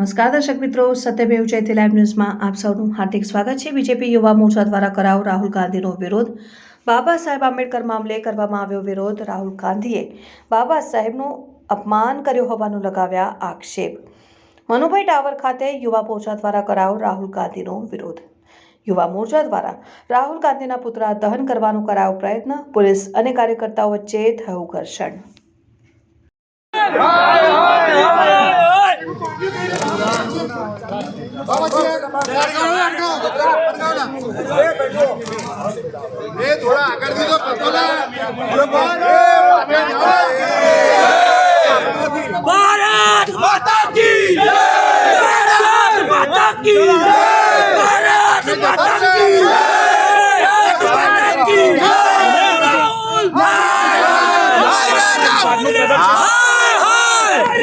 નમસ્કાર, દર્શક મિત્રો. સત્યમેવ જયતે લાઈવ ન્યૂઝમાં આપ સૌનું હાર્દિક સ્વાગત છે. બીજેપી યુવા મોરચા દ્વારા કરાયો રાહુલ ગાંધીનો વિરોધ. બાબા સાહેબ આંબેડકર મામલે કરવામાં આવ્યો વિરોધ. રાહુલ ગાંધીએ બાબા સાહેબનું અપમાન કર્યું હોવાનું લગાવ્યા આક્ષેપ. મનુભાઈ ટાવર ખાતે યુવા મોરચા દ્વારા કરાયો રાહુલ ગાંધીનો વિરોધ. યુવા મોરચા દ્વારા રાહુલ ગાંધીના પુતળા દહન કરવાનો કરાયો પ્રયત્ન. પોલીસ અને કાર્યકર્તાઓ વચ્ચે થયું ઘર્ષણ. थोड़ा आकर दे दो भारत माता की भारत माता की भारत माता की भारत माता की भारत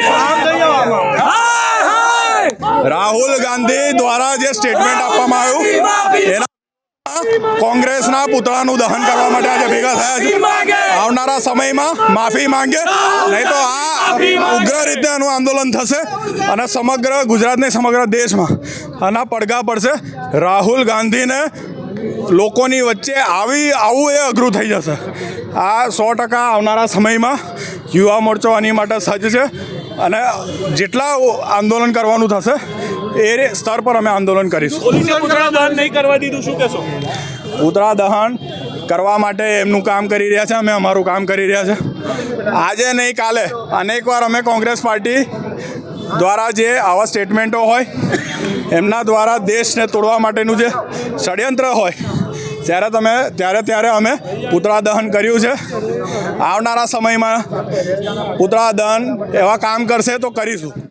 माता की રાહુલ ગાંધી દ્વારા જે સ્ટેટમેન્ટ આપવામાં આવ્યું, એના કોંગ્રેસના પુતળાનું દહન કરવા માટે આજે ભેગા થયા છે. આવનારા સમયમાં માફી માંગે, નહીં તો આ ઉગ્ર રીતે એનું આંદોલન થશે અને સમગ્ર ગુજરાતની સમગ્ર દેશમાં આના પડઘા પડશે. રાહુલ ગાંધીને લોકોની વચ્ચે આવી, આવું એ અઘરું થઈ જશે. આ સો ટકા આવનારા સમયમાં યુવા મોરચો આની માટે સજ્જ છે અને જેટલા આંદોલન કરવાનું થશે એ સ્તર પર અમે આંદોલન કરીશું. નહીં કરવા દીધું શું કહેશો? પૂતળા દહન કરવા માટે એમનું કામ કરી રહ્યા છે અમે અમારું કામ કરી રહ્યા છે. આજે નહીં કાલે. અનેકવાર અમે કોંગ્રેસ પાર્ટી દ્વારા જે આવા સ્ટેટમેન્ટો હોય એમના દ્વારા દેશને તોડવા માટેનું જે ષડયંત્ર હોય ત્યારે તમે ત્યારે ત્યારે અમે પુતળા દહન કર્યું છે. આવનારા સમયમાં પુતળા દહન એવા કામ કરશે તો કરીશું.